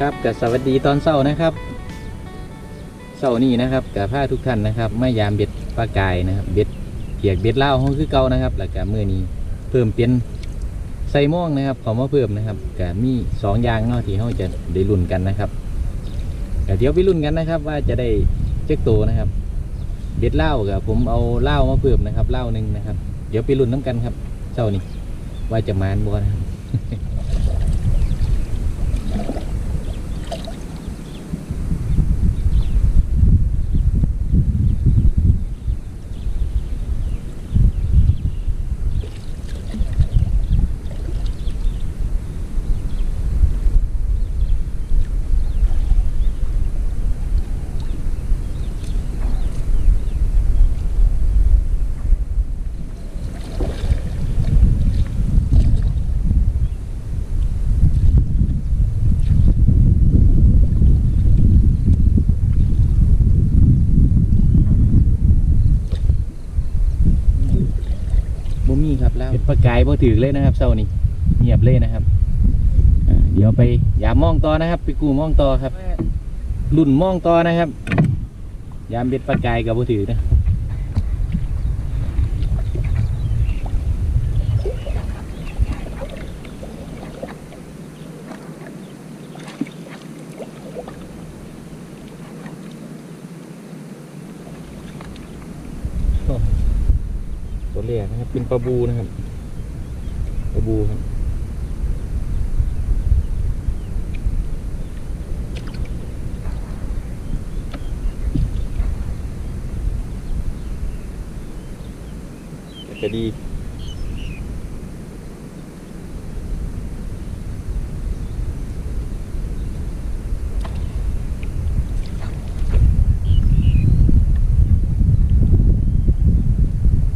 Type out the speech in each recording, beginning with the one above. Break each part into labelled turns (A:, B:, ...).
A: ครับกับสวัสดีตอนเช้านะครับเช้านี้นะครับกับผ้าทุกท่านนะครับไม่ยามเบ็ดปลากายนะครับ เบ็ดเปียกเบ็ดเหล้าห้องคือเก่านะครับแล้วก็มื่อนี้เพิ่มเป็นใส่ม่วงนะครับขอมาเพิ่มนะครับก็มีสองอย่างเนาะที่เราจะได้ลุ้นกันนะครับก็เดี๋ยวไปลุ้นกันนะครับ ว่าจะได้เจ๊กโตนะครับ เบ็ดเหล้ากับผมเอาเหล้ามาเพิ่มนะครับเหล้าหนึ่งนะครับ เดี๋ยวไปลุ้นน้ำกันครับเช้านี้ว่าจะมานบ่นะครับ ประกายบ่ถือเลยนะครับเช้านี้เงียบเลยนะครับอ่าเดี๋ยวไปยามมองต่อนะครับ ไปกูมองต่อครับ รุ่นมองต่อนะครับ ยามเบ็ดประกายกับบ่ถือนะ ตัวแรกนะครับเป็นปลาบูนะครับ ปลาบูครับจะดี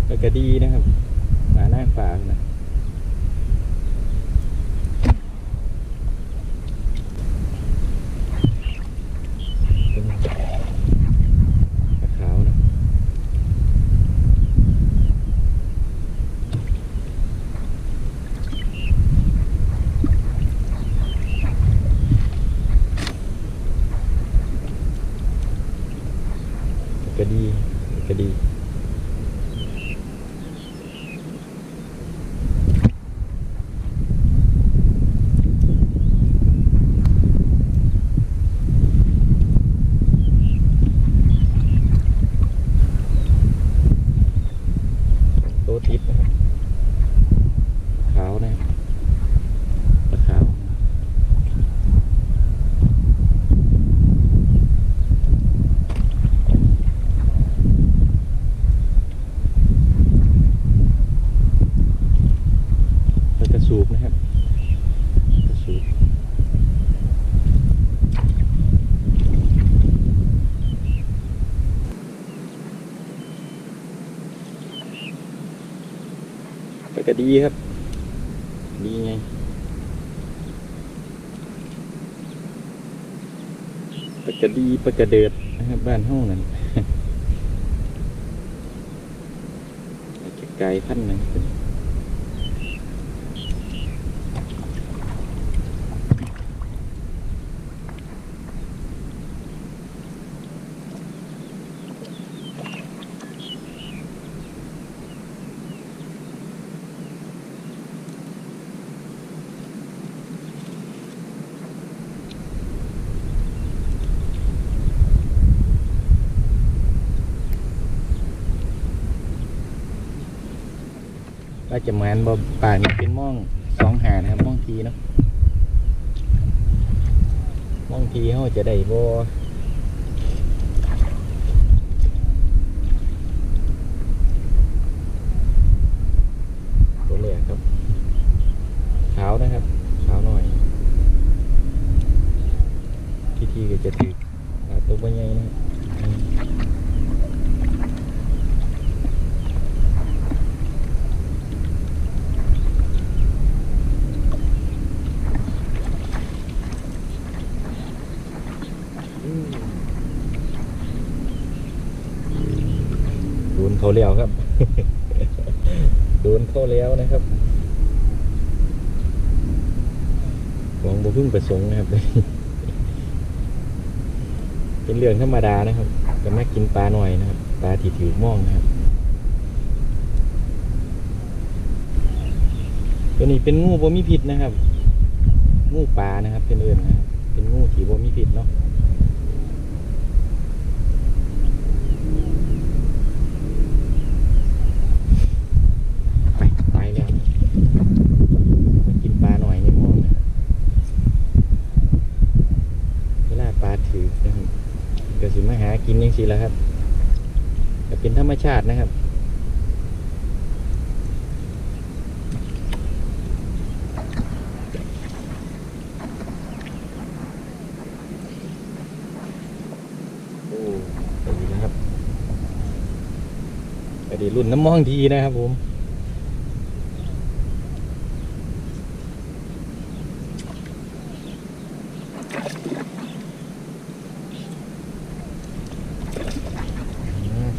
A: ก็กระดีนะครับปลาหน้าฝากนะเป็นปลาขาวนะ ก็ดีก็ดีโตวติดนะครับ ขาวนะครับปลาขาว แล้วกระสูบนะครับกระสูบไป ก็ดีครับ ดีไงปกระดีปกระเดิดนะครับบ้านห้องนั้นอาจจะไกลขั้นหนึง ว่าจะมือนบ่ป่านี่เป็นม่องสองหานะครับม่องทีเนาะม่องทีเขาจะได้บ่ตัวแรกครับขาวนะครับขาวหน่อย ทีทีก็จะถือตัวใหญ่นะครับ โดน เขาแล้วครับ โดนเขาแล้วนะครับหวังบ่พึ่งประสงค์นะครับ เป็นเรื่องธรรมดานะครับก็มากินปลาหน่อยนะครับ ปลาที่ถือม่องนะครับ ตัวนี้เป็นงูบ่มีพิษนะครับ งูปลานะครับเป็นเอื่นนะครับ เป็นงูที่บ่มีพิษเนาะ ไปไปแล้วมากินปลาหน่อยในหม้อนะครับเวลาปลา ถือนะครับก็สิมาหากินยังสิแล้วครับก็เป็นธรรมชาตินะครับโอ้ดีนะครับดีรุ่นน้ำมองทีนะครับผม อืม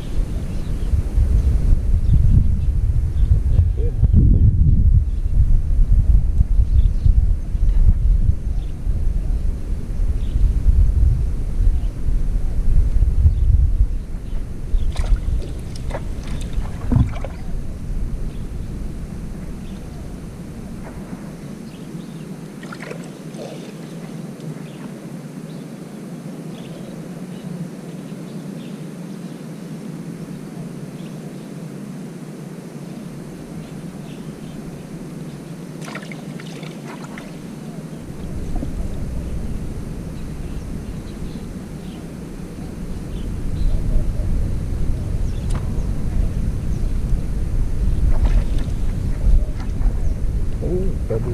A: โอ้ก ระบู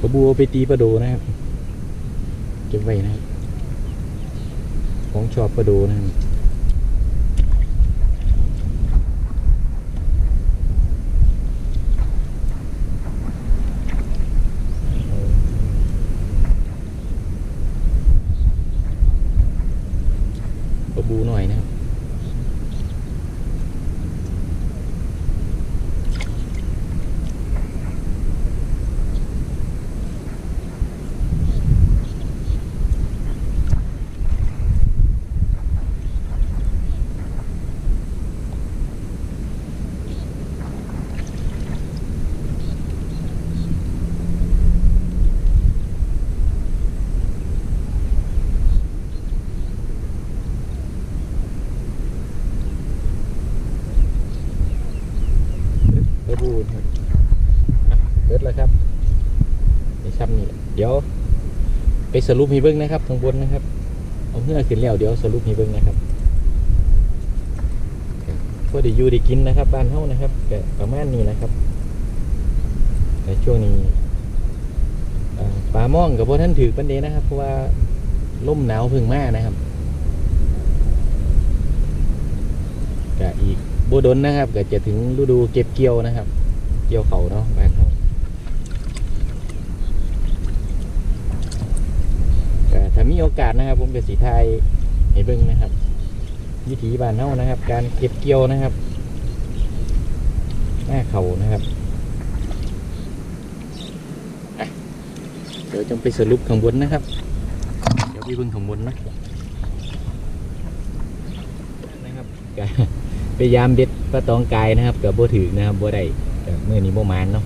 A: กระบูเอาไปตีปลาโดนะครับ เก็บไว้นะครับ ของชอบปลาโดนะครับบูหน่อยนะครับ กระบูนะครับอะเบิดแล้วครับนี่ครับนี่ เดี๋ยว ไปสรุปให้เบิ้งนะครับข้างบนนะครับ เอาเงื่อขึ้นแล้วเดี๋ยวสรุปให้เบิ้งนะครับพอได้อยู่ได้กินนะครับบ้านเฮานะครับก็ประมาณนี้นะครับในช่วงนี้ปลาม่องกับพวกท่านถือปันเดนะครับ เพราะว่าลมหนาวพึ่งมานะครับก็อีกบดนนะครับก็จะถึงฤดูเก็บเกี่ยวนะครับ เกี่ยวเขาเนาะบ้านเขาก็ ถ้ามีโอกาสนะครับ ผมก็สีไทยให้เบิ่งนะครับ วิถีบ้านเฮานะครับ การเก็บเกี่ยวนะครับหน้าเขานะครับเดี๋ยวจงไปสรุปข้างบนนะครับ เดี๋ยวไปเบิ่งข้างบนนะนะครับพยายามเด็ดปลาตองกายนะครับกับบ่ถือนะครับบ่ได้กับมื่อนี้บ่มานเนาะ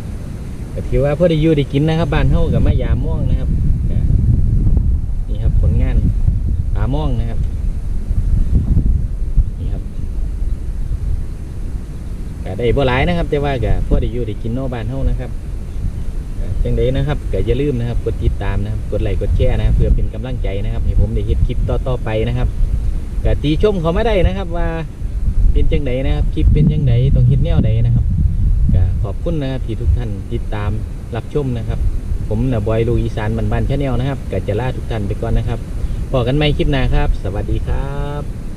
A: ก็ถือว่าพอได้อยู่ได้กินนะครับบ้านเฮากับมายามม่วงนะครับก็นี่ครับผลงานปลาม่วงนะครับนี่ครับก็ได้บ่หลายนะครับ แต่ว่าก็พอได้อยู่ได้กินนาะบ้านเฮานะครับจังไดนะครับก็อย่าลืมนะครับ กดติดตามนะครับ กดไลค์กดแชร์นะครับเพื่อเป็นกำลังใจนะครับให้ผมได้เฮ็ดคลิปต่อๆไปนะครับก็ตีชมเขาไม่ได้นะครับ ว่าเป็นจังไดนะครับคลิปเป็นจังไดต้องเฮ็ดแนวใดนะครับก็ขอบคุณนะครับที่ทุกท่านติดตามรับชมนะครับ ผมนะบอยลูกอีสานบันบันชาแนลนะครับก็จะลาทุกท่านไปก่อนนะครับ พบกันใหม่คลิปหน้าครับ สวัสดีครับ